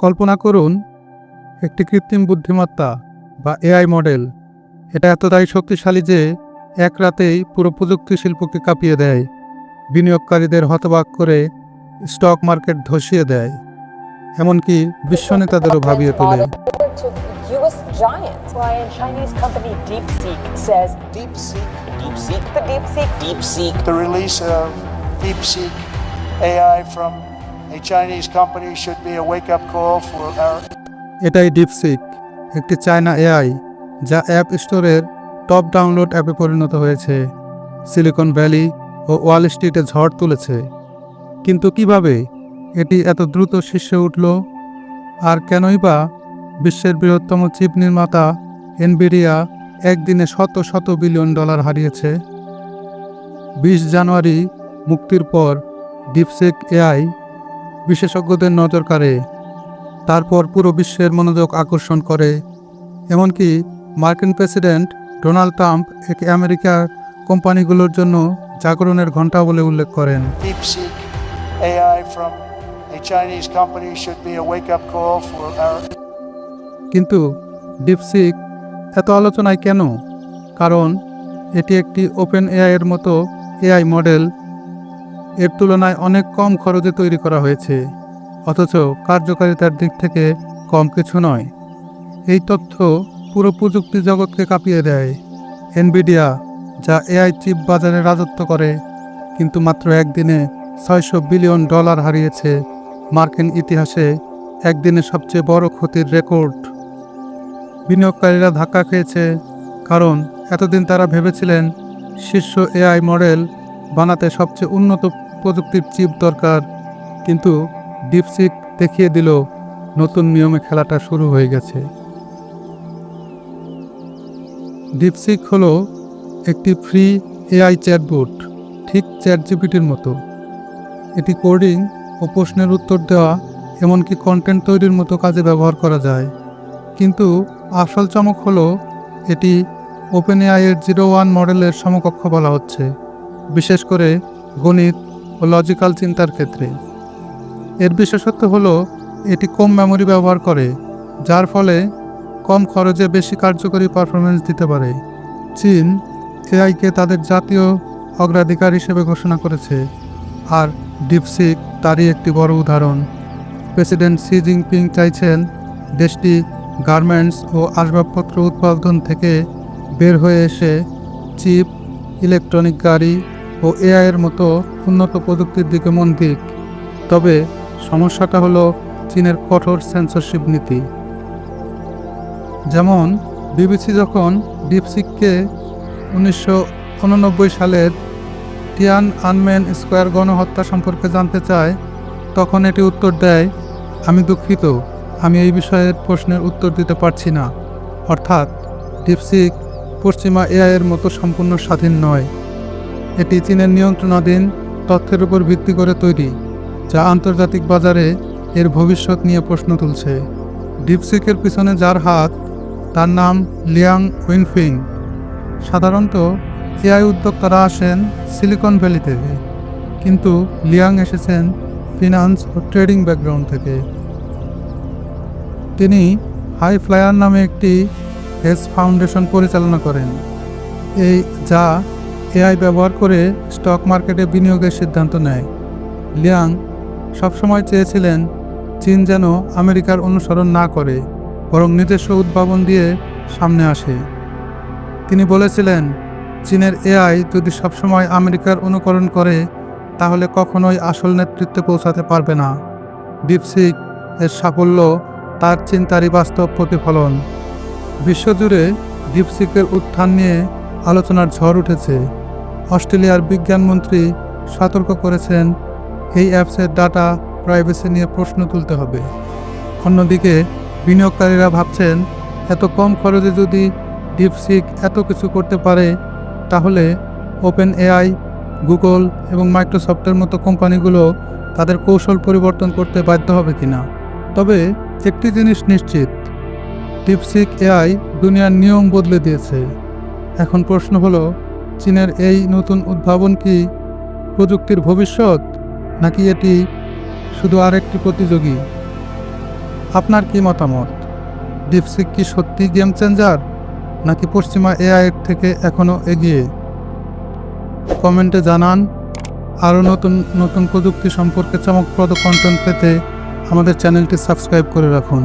কল্পনা করুন একটি কৃত্রিম বুদ্ধিমত্তা বা এআই মডেল এটা এতটাই শক্তিশালী যে এক রাতেই পুরো প্রযুক্তি শিল্পকে কাঁপিয়ে দেয় বিনিয়োগকারীদের হতবাক করে স্টক মার্কেট ধসিয়ে দেয় এমনকি বিশ্ব নেতাদেরও ভাবিয়ে তোলে to U.S. giants. Ryan, Chinese company DeepSeek says DeepSeek, DeepSeek, the DeepSeek DeepSeek. The release of DeepSeek AI from এটাই ডিপসিক একটি চায়না এআই যা অ্যাপ স্টোরের টপ ডাউনলোড অ্যাপে পরিণত হয়েছে। সিলিকন ভ্যালি ও ওয়াল স্ট্রিটে ঝড় তুলেছে। কিন্তু কীভাবে এটি এত দ্রুত শীর্ষে উঠল? আর কেনই বা বিশ্বের বৃহত্তম চিপ নির্মাতা এনবিডিয়া একদিনে শত শত বিলিয়ন ডলার হারিয়েছে। বিশ জানুয়ারি মুক্তির পর ডিপসেক এআই বিশেষজ্ঞদের নজর কাড়ে। তারপর পুরো বিশ্বের মনোযোগ আকর্ষণ করে। এমনকি মার্কিন প্রেসিডেন্ট ডোনাল্ড ট্রাম্প একে আমেরিকার কোম্পানিগুলোর জন্য জাগরণের ঘণ্টা বলে উল্লেখ করেন। কিন্তু ডিপসিক এত আলোচনায় কেন? কারণ এটি একটি ওপেন এআই এর মতো এআই মডেল এর তুলনায় অনেক কম খরচে তৈরি করা হয়েছে, অথচ কার্যকারিতার দিক থেকে কম কিছু নয়। এই তথ্য পুরো প্রযুক্তি জগৎকে কাঁপিয়ে দেয়। এনবিডিয়া, যা এআই চিপ বাজারে রাজত্ব করে, কিন্তু মাত্র একদিনে ছয়শো বিলিয়ন ডলার হারিয়েছে মার্কিন ইতিহাসে একদিনে সবচেয়ে বড় ক্ষতির রেকর্ড। বিনিয়োগকারীরা ধাক্কা খেয়েছে, কারণ এতদিন তারা ভেবেছিলেন শীর্ষ এআই মডেল বানাতে সবচেয়ে উন্নত প্রযুক্তির চিপ দরকার, কিন্তু ডিপসিক দেখিয়ে দিল নতুন নিয়মে খেলাটা শুরু হয়ে গেছে। ডিপসিক হলো একটি ফ্রি এআই চ্যাটবোট, ঠিক চ্যাট জিপিটির মতো। এটি কোডিং ও প্রশ্নের উত্তর দেওয়া, এমনকি কন্টেন্ট তৈরির মতো কাজে ব্যবহার করা যায়। কিন্তু আসল চমক হলো, এটি ওপেন এআইয়ের জিরো ওয়ান মডেলের সমকক্ষ বলা হচ্ছে। বিশেষ করে গণিত ও লজিক্যাল চিন্তার ক্ষেত্রে। এর বিশেষত্ব হলো, এটি কম মেমোরি ব্যবহার করে, যার ফলে কম খরচে বেশি কার্যকরী পারফরমেন্স দিতে পারে। চীন, এআইকে তাদের জাতীয় অগ্রাধিকার হিসেবে ঘোষণা করেছে, আর ডিপসিক তারই একটি বড় উদাহরণ। প্রেসিডেন্ট সি জিনপিং চাইছেন দেশটি গার্মেন্টস ও আসবাবপত্র উৎপাদন থেকে বের হয়ে এসে চিপ, ইলেকট্রনিক গাড়ি ও এআইয়ের মতো উন্নত প্রযুক্তির দিকে মন দিক। তবে সমস্যাটা হলো চীনের কঠোর সেন্সরশিপ নীতি। যেমন বিবিসি যখন ডিপসিককে উনিশশো উননব্বই সালের টিয়ান আনম্যান স্কোয়ার গণহত্যা সম্পর্কে জানতে চায়, তখন এটি উত্তর দেয়, আমি দুঃখিত, আমি এই বিষয়ের প্রশ্নের উত্তর দিতে পারছি না। অর্থাৎ ডিপসিক পশ্চিমা এআইয়ের মতো সম্পূর্ণ স্বাধীন নয়। এটি চীনের নিয়ন্ত্রণাধীন তথ্যের উপর ভিত্তি করে তৈরি, যা আন্তর্জাতিক বাজারে এর ভবিষ্যৎ নিয়ে প্রশ্ন তুলছে। ডিপসিকের পিছনে যার হাত, তার নাম লিয়াং উইনফিং। সাধারণত এআই উদ্যোক্তারা আসেন সিলিকন ভ্যালি থেকে, কিন্তু লিয়াং এসেছেন ফিনান্স ও ট্রেডিং ব্যাকগ্রাউন্ড থেকে। তিনি হাই ফ্লায়ার নামে একটি হেজ ফাউন্ডেশন পরিচালনা করেন, এই যা এআই ব্যবহার করে স্টক মার্কেটে বিনিয়োগের সিদ্ধান্ত নেয়। লিয়াং সবসময় চেয়েছিলেন চীন যেন আমেরিকার অনুসরণ না করে, বরং নিজস্ব উদ্ভাবন দিয়ে সামনে আসে। তিনি বলেছিলেন, চীনের এআই যদি সবসময় আমেরিকার অনুকরণ করে, তাহলে কখনোই আসল নেতৃত্বে পৌঁছাতে পারবে না। ডিপসিক এর সাফল্য তার চিন্তারই বাস্তব প্রতিফলন। বিশ্বজুড়ে ডিপসিকের উত্থান নিয়ে আলোচনার ঝড় উঠেছে। অস্ট্রেলিয়ার বিজ্ঞানমন্ত্রী সতর্ক করেছেন, এই অ্যাপসের ডাটা প্রাইভেসি নিয়ে প্রশ্ন তুলতে হবে। অন্যদিকে, বিনিয়োগকারীরা ভাবছেন, এত কম খরচে যদি ডিপসিক এত কিছু করতে পারে, তাহলে ওপেন এআই গুগল এবং মাইক্রোসফটের মতো কোম্পানিগুলো তাদের কৌশল পরিবর্তন করতে বাধ্য হবে কিনা। তবে একটি জিনিস নিশ্চিত, ডিপসিক এআই দুনিয়ার নিয়ম বদলে দিয়েছে। এখন প্রশ্ন হলো, চীনের এই নতুন উদ্ভাবন কি প্রযুক্তির ভবিষ্যৎ, নাকি এটি শুধু আরেকটি প্রতিযোগী? আপনার কি মতামত? ডিপসিক কি সত্যি গেম চেঞ্জার, নাকি পশ্চিমা এআইয়ের থেকে এখনও এগিয়ে? কমেন্টে জানান। আরও নতুন নতুন প্রযুক্তি সম্পর্কে চমকপ্রদ কন্টেন্ট পেতে আমাদের চ্যানেলটি সাবস্ক্রাইব করে রাখুন।